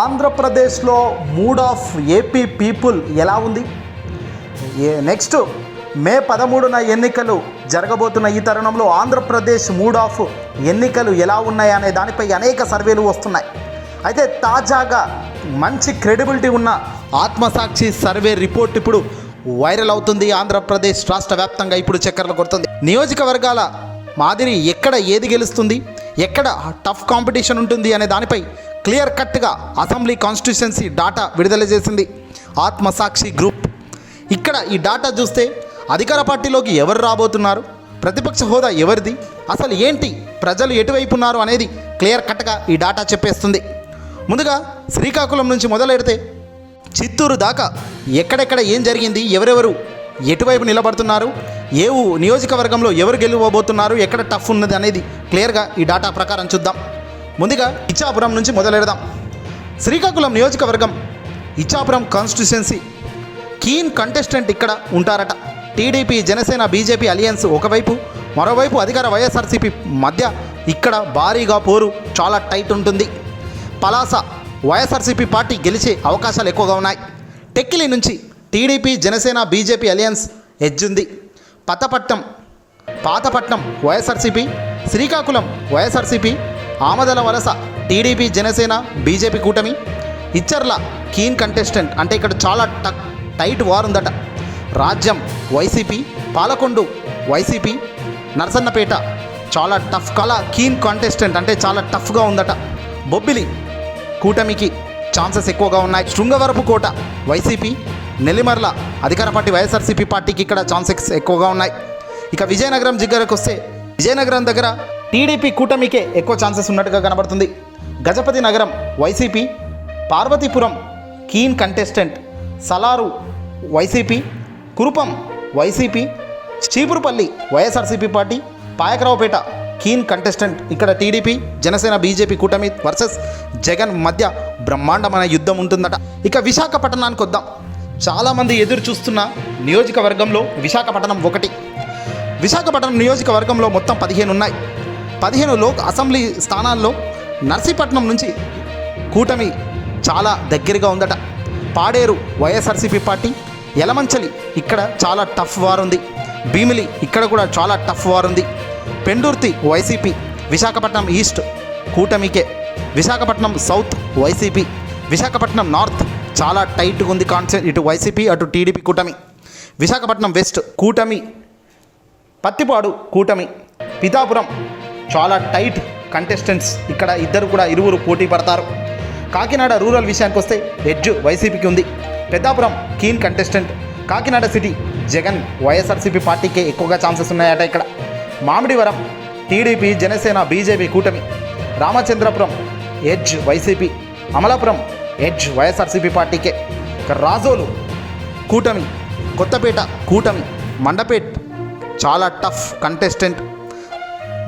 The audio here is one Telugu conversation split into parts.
ఆంధ్రప్రదేశ్లో మూడ్ ఆఫ్ ఏపీ పీపుల్ ఎలా ఉంది? ఏ నెక్స్ట్ మే పదమూడున ఎన్నికలు జరగబోతున్న ఈ తరుణంలో ఆంధ్రప్రదేశ్ మూడ్ ఆఫ్ ఎన్నికలు ఎలా ఉన్నాయి అనే దానిపై అనేక సర్వేలు వస్తున్నాయి. అయితే తాజాగా మంచి క్రెడిబిలిటీ ఉన్న ఆత్మసాక్షి సర్వే రిపోర్ట్ ఇప్పుడు వైరల్ అవుతుంది. ఆంధ్రప్రదేశ్ రాష్ట్ర వ్యాప్తంగా ఇప్పుడు చక్కర్లు కొడుతుంది. నియోజకవర్గాల మాదిరి ఎక్కడ ఏది గెలుస్తుంది? ఎక్కడ టఫ్ కాంపిటీషన్ ఉంటుంది అనే దానిపై క్లియర్ కట్గా అసెంబ్లీ కాన్స్టిట్యున్సీ డాటా విడుదల చేసింది ఆత్మసాక్షి గ్రూప్. ఇక్కడ ఈ డాటా చూస్తే అధికార పార్టీలోకి ఎవరు రాబోతున్నారు? ప్రతిపక్ష హోదా ఎవరిది? అసలు ఏంటి ప్రజలు ఎటువైపు ఉన్నారు అనేది క్లియర్ కట్గా ఈ డాటా చెప్పేస్తుంది. ముందుగా శ్రీకాకుళం నుంచి మొదలెడితే చిత్తూరు దాకా ఎక్కడెక్కడ ఏం జరిగింది? ఎవరెవరు ఎటువైపు నిలబడుతున్నారు? ఏ నియోజకవర్గంలో ఎవరు గెలువబోతున్నారు? ఎక్కడ టఫ్ ఉన్నది అనేది క్లియర్గా ఈ డాటా ప్రకారం చూద్దాం. ముందుగా ఇచ్చాపురం నుంచి మొదలెడదాం. శ్రీకాకుళం నియోజకవర్గం ఇచ్చాపురం కాన్స్టిట్యుయెన్సీ కీన్ కంటెస్టెంట్ ఇక్కడ ఉంటారట. టీడీపీ జనసేన బీజేపీ అలియన్స్ ఒకవైపు మరోవైపు అధికార వైఎస్ఆర్సీపీ మధ్య ఇక్కడ భారీగా పోరు చాలా టైట్ ఉంటుంది. పలాస వైఎస్ఆర్సీపీ పార్టీ గెలిచే అవకాశాలు ఎక్కువగా ఉన్నాయి. టెక్కిలి నుంచి TDP Janasena BJP alliance ఎజ్జుంది Pathapatnam Pathapatnam YSRCP Srikakulam YSRCP Amadalavalasa TDP Janasena BJP కూటమి ఇచ్చర్ల కీన్ కంటెస్టెంట్. అంటే ఇక్కడ చాలా టక్ టైట్ వార్ ఉందట. రాజ్యం వైసీపీ పాలకొండు వైసీపీ నరసన్నపేట చాలా టఫ్ కల కీన్ కాంటెస్టెంట్. అంటే చాలా టఫ్గా ఉందట. బొబ్బిలి కూటమికి ఛాన్సెస్ ఎక్కువగా ఉన్నాయి. శృంగవరపు కోట వైసీపీ నెల్లిమర్ల అధికార పార్టీ వైఎస్ఆర్సీపీ పార్టీకి ఇక్కడ ఛాన్సెస్ ఎక్కువగా ఉన్నాయి. ఇక విజయనగరం జిగ్గరకు వస్తే విజయనగరం దగ్గర టీడీపీ కూటమికే ఎక్కువ ఛాన్సెస్ ఉన్నట్టుగా కనబడుతుంది. Gajapathinagaram YCP Parvathipuram keen contestant Saluru YCP Kurupam YCP Cheepurupalli YSRCP party Payakaraopeta keen contestant ఇక్కడ టీడీపీ జనసేన బీజేపీ కూటమి వర్సెస్ జగన్ మధ్య బ్రహ్మాండమైన యుద్ధం ఉంటుందట. ఇక విశాఖపట్నానికి వద్దాం. చాలామంది ఎదురు చూస్తున్న నియోజకవర్గంలో విశాఖపట్నం ఒకటి. విశాఖపట్నం నియోజకవర్గంలో మొత్తం పదిహేను ఉన్నాయి పదిహేను లోక్ అసెంబ్లీ స్థానాల్లో నర్సీపట్నం నుంచి కూటమి చాలా దగ్గరగా ఉందట. పాడేరు వైఎస్ఆర్సీపీ పార్టీ ఎలమంచలి ఇక్కడ చాలా టఫ్ వార్ ఉంది. భీమిలి ఇక్కడ కూడా చాలా టఫ్ వార్ ఉంది. Pendurthi YCP Visakhapatnam east కూటమికే. Visakhapatnam south YCP Visakhapatnam north చాలా టైట్గా ఉంది కాన్సెప్ట్ ఇటు వైసీపీ అటు టీడీపీ కూటమి. విశాఖపట్నం వెస్ట్ కూటమి పత్తిపాడు కూటమి పితాపురం చాలా టైట్ కంటెస్టెంట్స్ ఇక్కడ ఇద్దరు కూడా ఇరువురు పోటీ పడతారు. కాకినాడ రూరల్ విషయానికి వస్తే ఎడ్జ్ వైసీపీకి ఉంది. Peddapuram keen contestant Kakinada city Jagan YSRCP పార్టీకే ఎక్కువగా ఛాన్సెస్ ఉన్నాయట ఇక్కడ. మామిడివరం టీడీపీ జనసేన బీజేపీ కూటమి. Ramachandrapuram edge YCP. Amalapuram edge YSRCP పార్టీకే. రాజోలు కూటమి. కొత్తపేట కూటమి. మండపేట్ చాలా టఫ్ కంటెస్టెంట్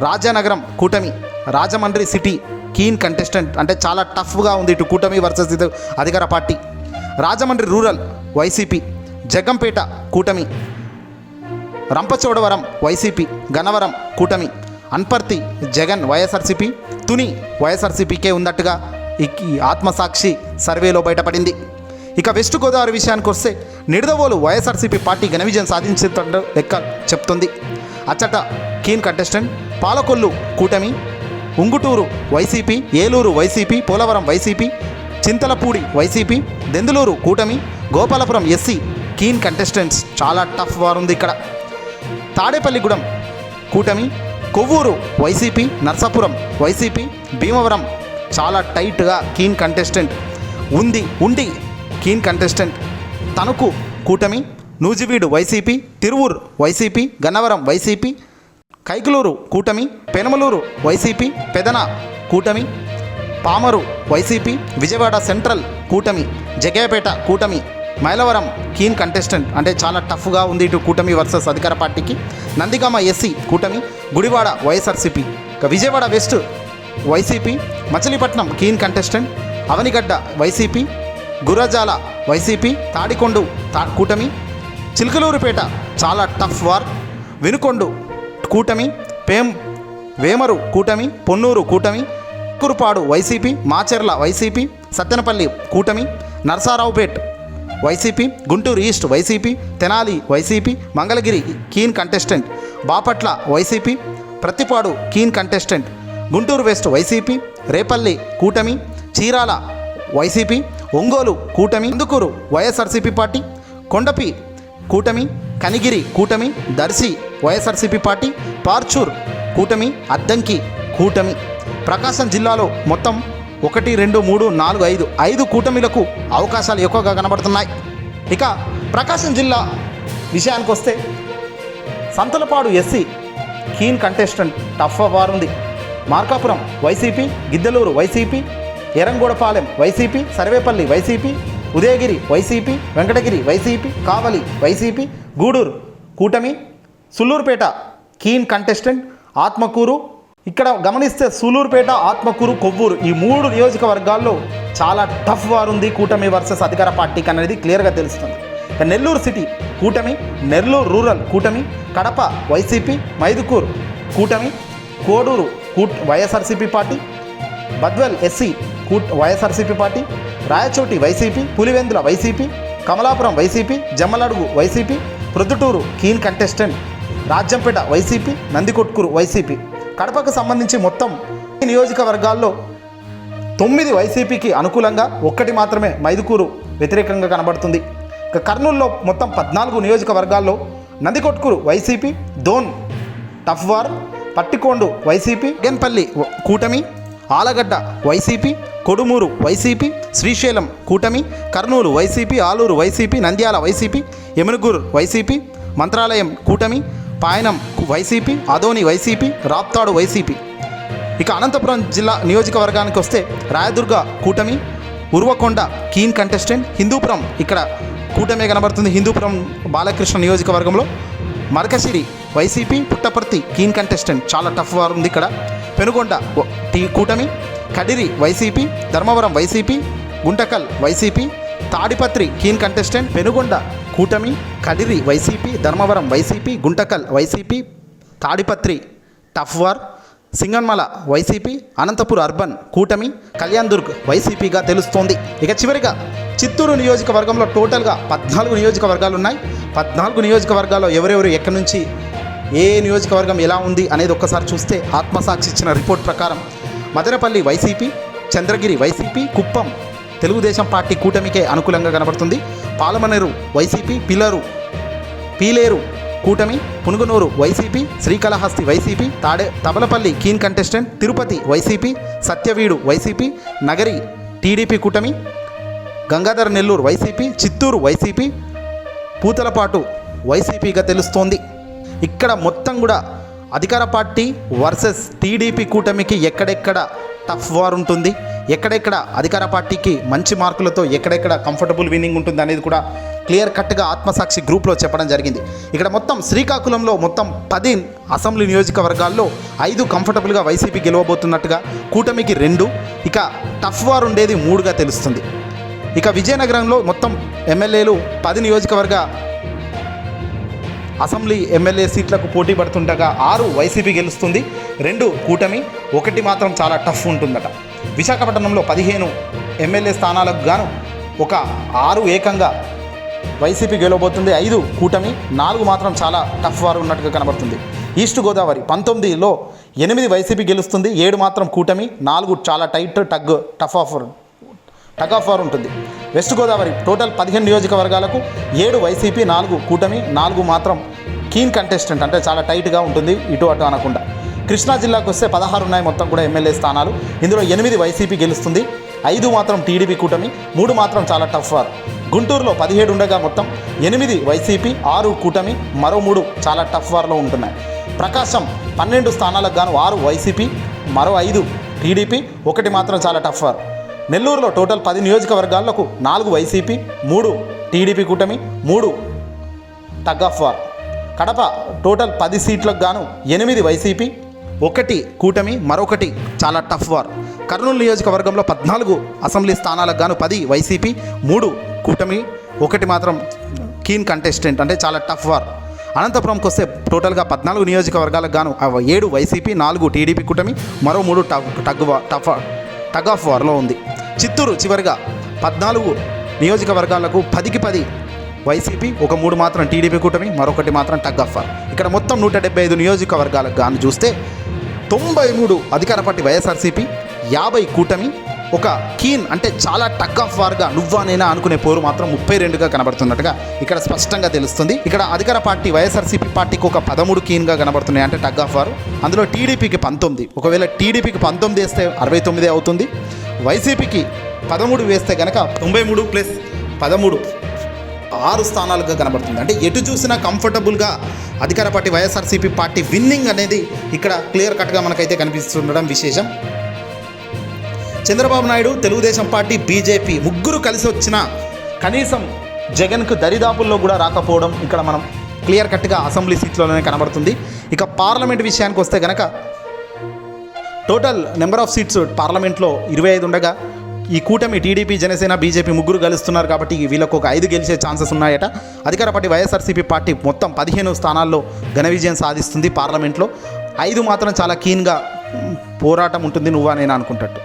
రాజానగరం కూటమి రాజమండ్రి సిటీ కీన్ కంటెస్టెంట్ అంటే చాలా టఫ్గా ఉంది ఇటు కూటమి వర్సెస్ ఇటు అధికార party. Rajahmundry rural YCP Jaggampeta కూటమి రంపచోడవరం వైసీపీ గన్నవరం కూటమి అన్పర్తి జగన్ వైఎస్ఆర్సీపీ తుని వైఎస్ఆర్సీపీకే ఉన్నట్టుగా ఈ ఆత్మసాక్షి సర్వేలో బయటపడింది. ఇక వెస్ట్ గోదావరి విషయానికి వస్తే నిడదవోలు వైఎస్ఆర్సీపీ పార్టీ ఘన విజయం సాధించేటట్టు లెక్క చెప్తుంది. అచ్చట కీన్ కంటెస్టెంట్ పాలకొల్లు కూటమి Unguturu YCP Eluru YCP Polavaram YCP Chintalapudi YCP Denduluru కూటమి గోపాలపురం ఎస్సీ కీన్ కంటెస్టెంట్స్. చాలా టఫ్ వారు ఉంది ఇక్కడ. తాడేపల్లిగూడెం కూటమి కొవ్వూరు వైసీపీ నర్సాపురం వైసీపీ భీమవరం. చాలా టైట్గా కీన్ కంటెస్టెంట్. ఉంది ఉండి కీన్ కంటెస్టెంట్. తణుకు కూటమి Nuzvid YCP Tiruvuru YCP Gannavaram YCP Kaikaluru కూటమి పెనమలూరు వైసీపీ పెదన కూటమి పామరు వైసీపీ విజయవాడ సెంట్రల్ కూటమి జగేపేట కూటమి మైలవరం కీన్ కంటెస్టెంట్ అంటే చాలా టఫ్గా ఉంది ఇటు కూటమి వర్సెస్ అధికార పార్టీకి. నందిగామ ఎస్సీ కూటమి Gudivada YSRCP. Vijayawada west YCP Machilipatnam keen contestant Avanigadda YCP Gurajala YCP Tadikonda తా కూటమి చిలకలూరుపేట చాలా టఫ్ వార్ వినుకొండు కూటమి పేం వేమరు కూటమి పొన్నూరు కూటమి కురుపాడు వైసీపీ మాచెర్ల వైసీపీ సత్తెనపల్లి కూటమి Narsaraopet YCP Guntur east YCP Tenali YCP Mangalagiri keen contestant Bapatla YCP Prathipadu keen contestant Guntur west YCP Repalle కూటమి చీరాల వైసీపీ ఒంగోలు కూటమి ఇందుకూరు వైఎస్ఆర్సీపీ పార్టీ కొండపి కూటమి కనిగిరి కూటమి దర్శి వైఎస్ఆర్సీపీ పార్టీ పార్చూర్ కూటమి అద్దంకి కూటమి. ప్రకాశం జిల్లాలో మొత్తం ఒకటి రెండు మూడు నాలుగు ఐదు ఐదు కూటమిలకు అవకాశాలు ఎక్కువగా కనబడుతున్నాయి. ఇక ప్రకాశం జిల్లా విషయానికి వస్తే Santhalapadu SC keen contestant tough war ఉంది. Markapuram YCP Giddalur YCP Erragondapalem YCP Sarvepalli YCP Udayagiri YCP Venkatagiri YCP Kavali YCP Gudur కూటమి సుల్లూరుపేట కీన్ కంటెస్టెంట్ ఆత్మకూరు. ఇక్కడ గమనిస్తే సూలూరుపేట ఆత్మకూరు కొవ్వూరు ఈ మూడు నియోజకవర్గాల్లో చాలా టఫ్ వారు ఉంది. కూటమి వర్సెస్ అధికార పార్టీకి అనేది క్లియర్గా తెలుస్తుంది. నెల్లూరు సిటీ కూటమి నెల్లూరు రూరల్ కూటమి కడప వైసీపీ మైదుకూరు కూటమి కోడూరు కూట్ YSRCP party Badvel SC kootu YSRCP party Rayachoti YCP Pulivendula YCP Kamalapuram YCP Jammalamadugu YCP Proddatur keen contestant Rajampet YCP Nandikotkur YCP. కడపకు సంబంధించి మొత్తం ఈ నియోజకవర్గాల్లో తొమ్మిది వైసీపీకి అనుకూలంగా ఒక్కటి మాత్రమే మైదుకూరు వ్యతిరేకంగా కనబడుతుంది. ఇక కర్నూలులో మొత్తం పద్నాలుగు నియోజకవర్గాల్లో Nandikotkur YCP Dhone tough war Pattikonda YCP Genpalli కూటమి ఆలగడ్డ వైసీపీ కొడుమూరు వైసీపీ శ్రీశైలం కూటమి Kurnool YCP Aluru YCP Nandyal YCP Emmiganur YCP Mantralayam కూటమి Payanam YCP Adoni YCP Raptadu YCP. ఇక అనంతపురం జిల్లా నియోజకవర్గానికి వస్తే రాయదుర్గ కూటమి ఉర్వకొండ కీన్ కంటెస్టెంట్ హిందూపురం ఇక్కడ కూటమి కనబడుతుంది. హిందూపురం బాలకృష్ణ నియోజకవర్గంలో Madakasira YCP Puttaparthi keen contestant. చాలా టఫ్ వార్ ఉంది ఇక్కడ. పెనుగొండ టీ కూటమి Kadiri YCP Dharmavaram YCP Guntakal YCP Tadipatri keen contestant Penukonda కూటమి Kadiri YCP Dharmavaram YCP Guntakal YCP Tadipatri tough war Singanamala YCP Anantapur urban కూటమి కళ్యాణ్ దుర్గ్ వైసీపీగా తెలుస్తోంది. ఇక చివరిగా చిత్తూరు నియోజకవర్గంలో టోటల్గా పద్నాలుగు నియోజకవర్గాలు ఉన్నాయి పద్నాలుగు నియోజకవర్గాల్లో ఎవరెవరు ఎక్కడి నుంచి ఏ ఏ నియోజకవర్గం ఎలా ఉంది అనేది ఒక్కసారి చూస్తే ఆత్మసాక్షి ఇచ్చిన రిపోర్ట్ ప్రకారం Madanapalle YCP Chandragiri YCP Kuppam Telugu Desam party కూటమికే అనుకూలంగా కనబడుతుంది. పాలమనేరు వైసీపీ పిల్లరు పీలేరు కూటమి పునుగునూరు YCP Srikalahasti YCP తాడే Thamballapalle keen contestant Tirupati YCP Satyavedu YCP Nagari TDP కూటమి గంగాధర నెల్లూరు వైసీపీ చిత్తూరు వైసీపీ పూతలపాటు వైసీపీగా తెలుస్తోంది. ఇక్కడ మొత్తం కూడా అధికార పార్టీ వర్సెస్ టీడీపీ కూటమికి ఎక్కడెక్కడ టఫ్ వార్ ఉంటుంది ఎక్కడెక్కడ అధికార పార్టీకి మంచి మార్కులతో ఎక్కడెక్కడ కంఫర్టబుల్ విన్నింగ్ ఉంటుంది అనేది కూడా క్లియర్ కట్గా ఆత్మసాక్షి గ్రూప్లో చెప్పడం జరిగింది. ఇక్కడ మొత్తం శ్రీకాకుళంలో మొత్తం పది అసెంబ్లీ నియోజకవర్గాల్లో ఐదు కంఫర్టబుల్గా వైసీపీ గెలవబోతున్నట్టుగా కూటమికి రెండు ఇక టఫ్ వార్ ఉండేది మూడుగా తెలుస్తుంది. ఇక విజయనగరంలో మొత్తం ఎమ్మెల్యేలు పది నియోజకవర్గ అసెంబ్లీ ఎమ్మెల్యే సీట్లకు పోటీ పడుతుండగా ఆరు వైసీపీ గెలుస్తుంది. రెండు కూటమి ఒకటి మాత్రం చాలా టఫ్ ఉంటుందట. విశాఖపట్నంలో పదిహేను ఎమ్మెల్యే స్థానాలకు గాను ఒక ఆరు ఏకంగా వైసీపీ గెలవబోతుంది. ఐదు కూటమి నాలుగు మాత్రం చాలా టఫ్ వారు ఉన్నట్టుగా కనబడుతుంది. ఈస్ట్ గోదావరి పంతొమ్మిదిలో ఎనిమిది వైసీపీ గెలుస్తుంది. ఏడు మాత్రం కూటమి నాలుగు చాలా tight tug tough of tug of war ఉంటుంది. వెస్ట్ గోదావరి టోటల్ పదిహేను నియోజకవర్గాలకు ఏడు వైసీపీ నాలుగు కూటమి నాలుగు మాత్రం కీన్ కంటెస్టెంట్ అంటే చాలా టైట్గా ఉంటుంది ఇటు అటు అనకుండా. కృష్ణా జిల్లాకు వస్తే పదహారు ఉన్నాయి మొత్తం కూడా ఎమ్మెల్యే స్థానాలు. ఇందులో ఎనిమిది వైసీపీ గెలుస్తుంది. ఐదు మాత్రం టీడీపీ కూటమి మూడు మాత్రం చాలా టఫ్ వార్. గుంటూరులో పదిహేడు ఉండగా మొత్తం ఎనిమిది వైసీపీ ఆరు కూటమి మరో మూడు చాలా టఫ్ వార్లో ఉంటున్నాయి. ప్రకాశం పన్నెండు స్థానాలకు గాను ఆరు వైసీపీ మరో ఐదు టీడీపీ ఒకటి మాత్రం చాలా టఫ్ వార్. నెల్లూరులో టోటల్ పది నియోజకవర్గాలకు నాలుగు వైసీపీ మూడు టీడీపీ కూటమి మూడు tug of war. Kadapa total పది సీట్లకు గాను ఎనిమిది వైసీపీ ఒకటి కూటమి మరొకటి చాలా టఫ్ వార్. కర్నూలు నియోజకవర్గంలో పద్నాలుగు అసెంబ్లీ స్థానాలకు గాను పది వైసీపీ మూడు కూటమి ఒకటి మాత్రం కీన్ కంటెస్టెంట్ అంటే చాలా టఫ్ వార్. అనంతపురంకి వస్తే టోటల్గా పద్నాలుగు నియోజకవర్గాలకు గాను ఏడు వైసీపీ నాలుగు టీడీపీ కూటమి మరో మూడు tug tug tough tug of వార్లో ఉంది. చిత్తూరు చివరిగా పద్నాలుగు నియోజకవర్గాలకు పదికి పది వైసీపీ ఒక మూడు మాత్రం టీడీపీ కూటమి మరొకటి మాత్రం టగ్ ఆఫ్ ఇక్కడ మొత్తం నూట డెబ్బై ఐదు నియోజకవర్గాలకు గాను చూస్తే తొంభై మూడు అధికార పార్టీ వైఎస్ఆర్సీపీ యాభై కూటమి ఒక కీన్ అంటే చాలా టగ్ ఆఫ్ వార్గా నువ్వానైనా అనుకునే పోరు మాత్రం ముప్పై రెండుగా కనబడుతున్నట్టుగా ఇక్కడ స్పష్టంగా తెలుస్తుంది. ఇక్కడ అధికార పార్టీ వైఎస్ఆర్సీపీ పార్టీకి ఒక పదమూడు కీన్గా కనబడుతున్నాయి అంటే టగ్ ఆఫ్ వారు అందులో టీడీపీకి పంతొమ్మిది. ఒకవేళ టీడీపీకి పంతొమ్మిది వేస్తే అరవై తొమ్మిది అవుతుంది. వైసీపీకి పదమూడు వేస్తే కనుక తొంభై మూడు ప్లస్ పదమూడు ఆరు స్థానాలుగా కనబడుతుంది. అంటే ఎటు చూసినా కంఫర్టబుల్గా అధికార పార్టీ వైఎస్ఆర్సీపీ పార్టీ విన్నింగ్ అనేది ఇక్కడ క్లియర్ కట్గా మనకైతే కనిపిస్తుండడం విశేషం. చంద్రబాబు నాయుడు తెలుగుదేశం పార్టీ బీజేపీ ముగ్గురు కలిసి వచ్చిన కనీసం జగన్కు దరిదాపుల్లో కూడా రాకపోవడం ఇక్కడ మనం క్లియర్ కట్గా అసెంబ్లీ సీట్లోనే కనబడుతుంది. ఇక పార్లమెంట్ విషయానికి వస్తే కనుక టోటల్ నెంబర్ ఆఫ్ సీట్స్ పార్లమెంట్లో ఇరవై ఐదు ఉండగా ఈ కూటమి టీడీపీ జనసేన బీజేపీ ముగ్గురు గెలుస్తున్నారు కాబట్టి వీళ్ళకు ఒక ఐదు గెలిచే ఛాన్సెస్ ఉన్నాయట. అధికార పార్టీ వైఎస్ఆర్సీపీ పార్టీ మొత్తం పదిహేను స్థానాల్లో ఘన విజయం సాధిస్తుంది పార్లమెంట్లో. ఐదు మాత్రం చాలా కీన్గా పోరాటం ఉంటుంది నువ్వా నేను అనుకుంటట్టు.